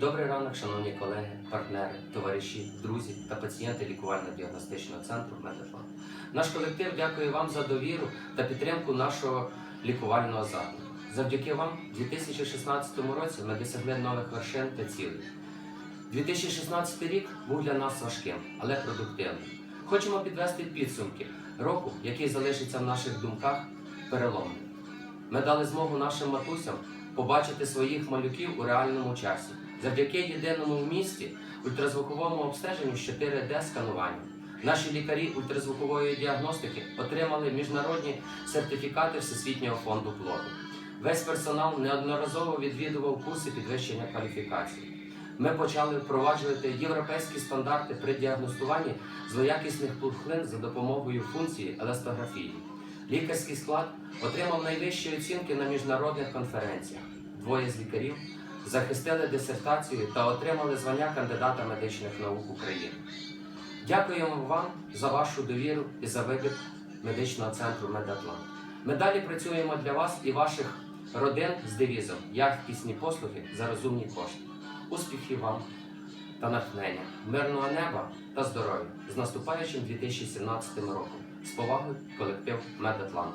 Добрий ранок, шановні колеги, партнери, товариші, друзі та пацієнти лікувально-діагностичного центру «Медиплан». Наш колектив дякує вам за довіру та підтримку нашого лікувального закладу. Завдяки вам у 2016 році ми досягли нових вершин та цілей. 2016 рік був для нас важким, але продуктивним. Хочемо підвести підсумки року, який залишиться в наших думках переломним. Ми дали змогу нашим матусям побачити своїх малюків у реальному часі завдяки єдиному в місті ультразвуковому обстеженню 4D скануванням. Наші лікарі ультразвукової діагностики отримали міжнародні сертифікати Всесвітнього фонду плоду. Весь персонал неодноразово відвідував курси підвищення кваліфікації. Ми почали впроваджувати європейські стандарти при діагностуванні злоякісних пухлин за допомогою функції еластографії. Лікарський склад отримав найвищі оцінки на міжнародних конференціях. Двоє з лікарів захистили дисертацію та отримали звання кандидата медичних наук України. Дякуємо вам за вашу довіру і за вибір медичного центру Медатлант. Ми далі працюємо для вас і ваших родин з девізом якісні послуги за розумні кошти. Успіхів вам та натхнення, мирного неба та здоров'я з наступаючим 2017 роком. З повагою, колектив Медатлант.